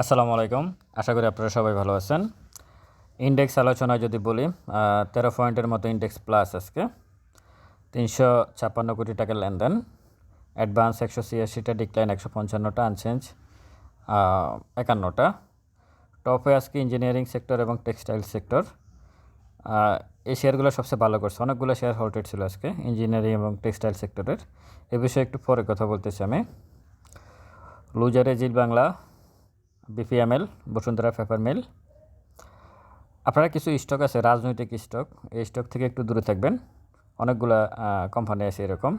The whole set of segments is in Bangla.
আসসালামু আলাইকুম। আশা করি আপনারা সবাই ভালো আছেন। ইন্ডেক্স আলোচনায় যদি বলি তেরো পয়েন্টের মতো ইন্ডেক্স প্লাস আজকে। তিনশো ছাপ্পান্ন কোটি টাকা লেনদেন। অ্যাডভান্স একশো ছিয়াশিটা, ডিক্লাইন একশো পঞ্চান্নটা, আনচেঞ্জ একান্নটা। টপে আজকে ইঞ্জিনিয়ারিং সেক্টর এবং টেক্সটাইল সেক্টর। এই শেয়ারগুলো সবচেয়ে ভালো করছে। অনেকগুলো শেয়ার হোল্টেড ছিল আজকে, ইঞ্জিনিয়ারিং এবং টেক্সটাইল সেক্টরের। এ বিষয়ে একটু পরে কথা বলতেছি আমি। লুজারে Zeal Bangla BPML Bashundhara paper mill আপনারা কিছু স্টক আছে, রাজনৈতিক স্টক এই স্টক থেকে একটু দূরে থাকবেন। অনেকগুলা কোম্পানি আছে এরকম।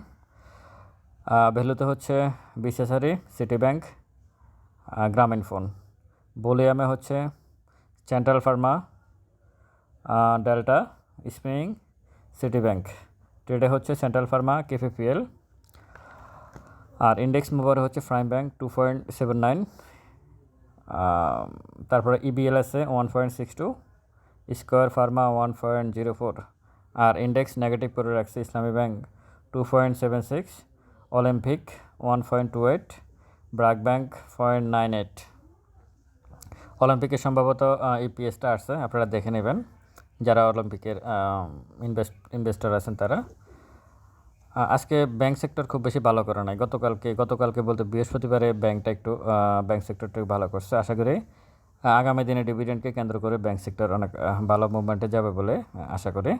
ভ্যালুতে হচ্ছে বিশেষারি সিটি ব্যাংক গ্রামীণ ফোন বলিয়ামে হচ্ছে central pharma Delta spring city bank ট্রেডে হচ্ছে সেন্ট্রাল ফার্মা কেফিপিএল আর ইন্ডেক্স মোবাইল হচ্ছে prime bank two point seven nine তারপরে ইবিএল আছে one point six two square pharma one point zero four আর ইন্ডেক্স নেগেটিভ করে রাখছে Islami bank two point seven six olympic one point two eight BRAC bank point nine eight অলিম্পিকের সম্ভবত ইপিএসটা আসছে, আপনারা দেখে নেবেন। যারা অলিম্পিকের ইনভেস্ট ইনভেস্টার আছেন তারা। আজকে ব্যাংক সেক্টর খুব বেশি ভালো করে নাই। গতকালকে গতকালকে বলতে বৃহস্পতিবারে ব্যাংকটা একটু ব্যাংক সেক্টরটা ভালো করছে। আশা করি আগামী দিনে ডিভিডেন্ডকে কেন্দ্র করে ব্যাংক সেক্টর অনেক ভালো মুভমেন্টে যাবে বলে আশা করি।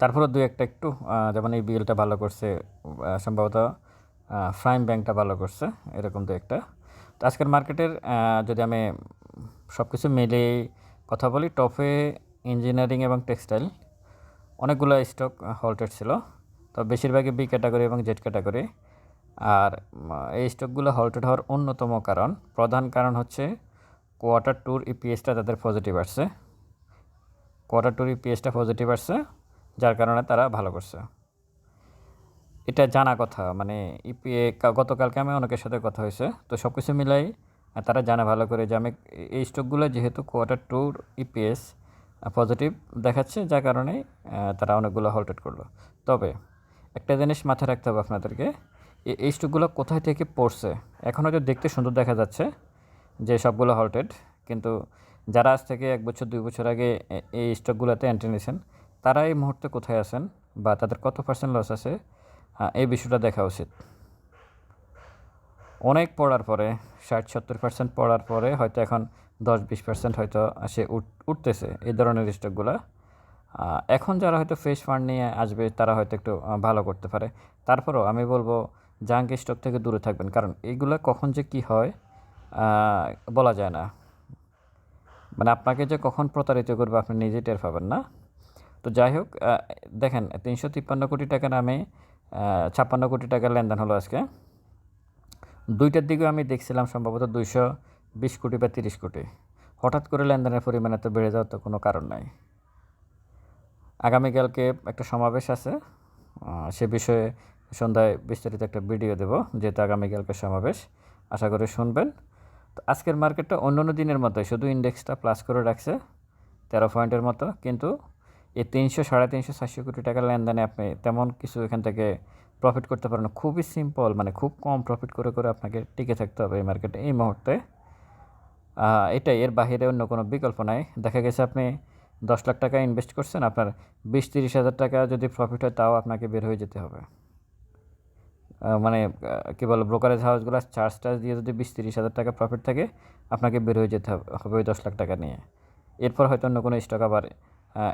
তারপরে দুই একটা একটু যেমন এই বিলটা ভালো করছে সম্ভবত প্রাইম ব্যাংকটা ভালো করছে, এরকম দু একটা। তো আজকের মার্কেটের যদি আমি সব কিছু মিলে কথা বলি টপে ইঞ্জিনিয়ারিং এবং টেক্সটাইল অনেকগুলো স্টক হল্টেড ছিল। তো বেশিরভাগই বি ক্যাটাগরি এবং জেড ক্যাটাগরি আর এই স্টকগুলো হল্টেড হওয়ার অন্যতম কারণ। প্রধান কারণ হচ্ছে কোয়ার্টার টুর ইপিএসটা তাদের পজিটিভ আসছে। কোয়ার্টার টুর ইপিএসটা পজিটিভ আসছে, যার কারণে তারা ভালো করছে। এটা জানা কথা মানে ইপিএ গতকালকে আমি অনেকের সাথে কথা হয়েছে, তো সব কিছু মিলাই তারা জানে ভালো করে যে আমি এই স্টকগুলো যেহেতু কোয়ার্টার টুর ইপিএস পজিটিভ দেখাচ্ছে, যার কারণে তারা অনেকগুলো হল্টেড করল। তবে একটা জিনিস মাথায় রাখতে হবে আপনাদেরকে এই স্টকগুলো কোথায় থেকে পড়ছে? এখন হয়তো দেখতে সুন্দর দেখা যাচ্ছে যে সবগুলো হল্টেড কিন্তু যারা আজ থেকে এক বছর, দুই বছর আগে এই স্টকগুলোতে এন্ট্রি নিয়েছেন, তারা এই মুহূর্তে কোথায় আছেন বা তাদের কত পার্সেন্ট লস আছে এই বিষয়টা দেখা উচিত। অনেক পড়ার পরে, ষাট, সত্তর পার্সেন্ট পড়ার পরে হয়তো এখন দশ, বিশ পার্সেন্ট হয়তো সে উঠতেছে এই ধরনের স্টকগুলো এখন যারা হয়তো ফ্রেশ ফান্ড নিয়ে আসবে, তারা হয়তো একটু ভালো করতে পারে। তারপরেও আমি বলব জাঙ্ক স্টক থেকে দূরে থাকবেন। কারণ এইগুলো কখন যে কি হয় বলা যায় না। মানে আপনাকে যে কখন প্রতারিত করবে, আপনি নিজে টের পাবেন না। তো যাই হোক দেখেন, তিনশো তিপ্পান্ন কোটি টাকা নামে ছাপ্পান্ন কোটি টাকার লেনদেন হলো আজকে। দুইটার দিকেও আমি দেখছিলাম সম্ভবত দুইশো বিশ কোটি বা তিরিশ কোটি। হঠাৎ করে লেনদেনের পরিমাণ এত বেড়ে যাওয়ার তো কোনো কারণ নাই। আগামীকালকে একটা সমাবেশ আছে। সে বিষয়ে সন্ধ্যায় বিস্তারিত একটা ভিডিও দেব, যেহেতু আগামীকালকে সমাবেশ। আশা করি শুনবেন। তো আজকের মার্কেটটা অন্য অন্য দিনের মতো শুধু ইন্ডেক্সটা প্লাস করে রাখছে, তেরো পয়েন্টের মতো। কিন্তু এই তিনশো, সাড়ে তিনশো, চারশো কোটি টাকার লেনদেনে আপনি তেমন কিছু এখান থেকে প্রফিট করতে পারেন খুবই সিম্পল মানে খুব কম প্রফিট করে করে আপনাকে টিকে থাকতে হবে এই মার্কেটে এই মুহূর্তে। এটাই, এর বাহিরে অন্য কোনো বিকল্প নাই। দেখা গেছে আপনি দশ লাখ টাকা ইনভেস্ট করছেন, আপনার বিশ তিরিশ হাজার টাকা যদি প্রফিট হয়, তাও আপনাকে বের হয়ে যেতে হবে। মানে কী বলো ব্রোকারেজ হাউসগুলো চার্জ টার্জ দিয়ে যদি বিশ তিরিশ হাজার টাকা প্রফিট থাকে, আপনাকে বের হয়ে যেতে হবে ওই দশ লাখ টাকা নিয়ে। এরপর হয়তো অন্য কোনো স্টক আবার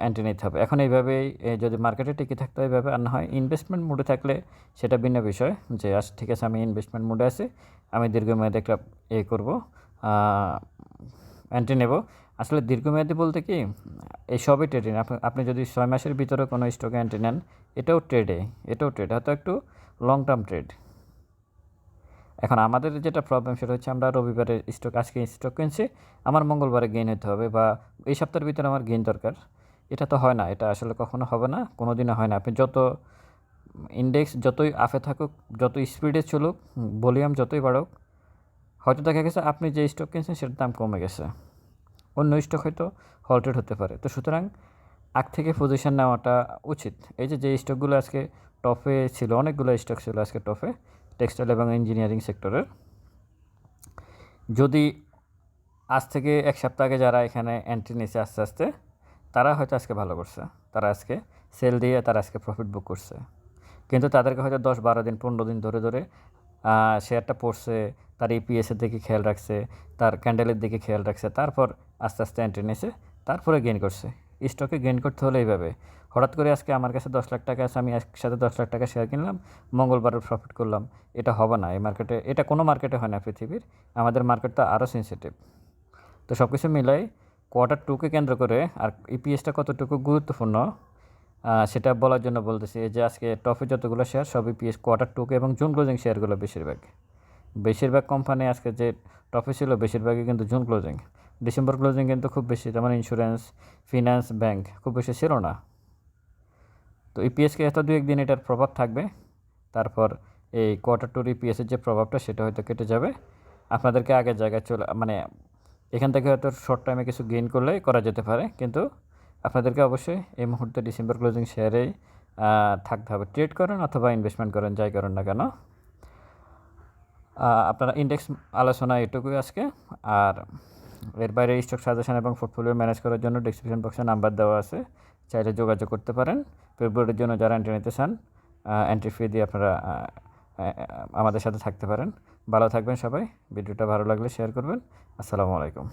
এন্ট্রি নিতে হবে। এখন এইভাবেই যদি মার্কেটে টিকে থাকতে হয় এইভাবে আর না হয় ইনভেস্টমেন্ট মুডে থাকলে সেটা ভিন্ন বিষয় যে আজ ঠিক আছে, আমি ইনভেস্টমেন্ট মুডে আছি, আমি দীর্ঘমেয়াদে একটা এ করব এন্ট্রি নেব। আসলে দীর্ঘমেয়াদী বলতে কি, এই সবই ট্রেডিং আপনি যদি ছয় মাসের ভিতরে কোনো স্টকে এন্ট্রি নেন, এটাও ট্রেডে এটাও ট্রেড হয়তো একটু লং টার্ম ট্রেড এখন আমাদের যেটা প্রবলেম সেটা হচ্ছে আমরা রবিবারের স্টক আজকে স্টক কিনছি, আমার মঙ্গলবারে গেইন হতে হবে বা এই সপ্তাহের ভিতরে আমার গেইন দরকার। এটা তো হয় না, এটা আসলে কখনো হবে না কোনো দিনও হয় না। আপনি যত ইন্ডেক্স যতই আফে থাকুক, যত স্পিডে চলুক ভলিউম যতই বাড়ুক, হয়তো দেখা গেছে আপনি যে স্টক কিনছেন, সেটার দাম কমে গেছে। অন্য স্টক হয়তো হল্টেড হতে পারে। তো সুতরাং আগ থেকে পজিশন নেওয়াটা উচিত। এই যে যে স্টকগুলো আজকে টপে ছিল, অনেকগুলো স্টক ছিল আজকে টপে টেক্সটাইল এবং ইঞ্জিনিয়ারিং সেক্টরের যদি আজ থেকে এক সপ্তাহ আগে যারা এখানে এন্ট্রি নিয়েছে আস্তে আস্তে, তারা হয়তো আজকে ভালো করছে। তারা আজকে সেল দিয়ে তারা আজকে প্রফিট বুক করছে। কিন্তু তাদেরকে হয়তো দশ বারো দিন, পনেরো দিন ধরে ধরে শেয়ারটা পড়ছে, তার ইপিএসের দিকে খেয়াল রাখছে, তার ক্যান্ডেলের দিকে খেয়াল রাখছে, তারপর আস্তে আস্তে এন্ট্রি নিয়েছে, তারপরে গেইন করছে। স্টকে গেইন করতে হলে এইভাবে। হঠাৎ করে আজকে আমার কাছে দশ লাখ টাকা আছে, আমি একসাথে দশ লাখ টাকা শেয়ার কিনলাম মঙ্গলবার প্রফিট করলাম। এটা হবে না, এই মার্কেটে এটা কোনো মার্কেটে হয় না পৃথিবীর। আমাদের মার্কেট তো আরও সেন্সিটিভ তো সব কিছু মিলাই কোয়ার্টার টুকে কেন্দ্র করে, আর ইপিএসটা কতটুকু গুরুত্বপূর্ণ সেটা বলার জন্য বলতেছি যে আজকে টপে যতগুলো শেয়ার সব ইপিএস কোয়ার্টার টুকে এবং জুন ক্লোজিং শেয়ারগুলো বেশিরভাগ। বেশিরভাগ কোম্পানি আজকে যে টপে ছিল, বেশিরভাগই কিন্তু জুন ক্লোজিং ডিসেম্বর ক্লোজিং কিন্তু খুব বেশি যেমন ইন্স্যুরেন্স ফিনান্স ব্যাংক খুব বেশি ছিল না। তো ইপিএসকে এত দু একদিন এটার প্রভাব থাকবে, তারপর এই কোয়ার্টার টুর ইপিএসের যে প্রভাবটা, সেটা হয়তো কেটে যাবে। আপনাদেরকে আগের জায়গায় চলে মানে এখান থেকে হয়তো শর্ট টাইমে কিছু গেইন করলে করা যেতে পারে, কিন্তু আপনাদেরকে অবশ্যই এই মুহূর্তে ডিসেম্বর ক্লোজিং শেয়ারেই থাকতে হবে। ট্রেড করেন অথবা ইনভেস্টমেন্ট করেন, যাই করেন না কেন আপনারা ইন্ডেক্স আলোচনা এটুকুই আজকে। আর এর বাইরে স্টক সাজেশন এবং পোর্টফোলিও ম্যানেজ করার জন্য ডিসক্রিপশন বক্সে নাম্বার দেওয়া আছে। চাইলে যোগাযোগ করতে পারেন। ফেব্রুয়ারির জন্য যারা এন্ট্রি নিতে চান এন্ট্রি ফি দিয়ে আপনারা আমাদের সাথে থাকতে পারেন। ভালো থাকবেন সবাই। ভিডিওটা ভালো লাগলে শেয়ার করবেন। আসসালামু আলাইকুম।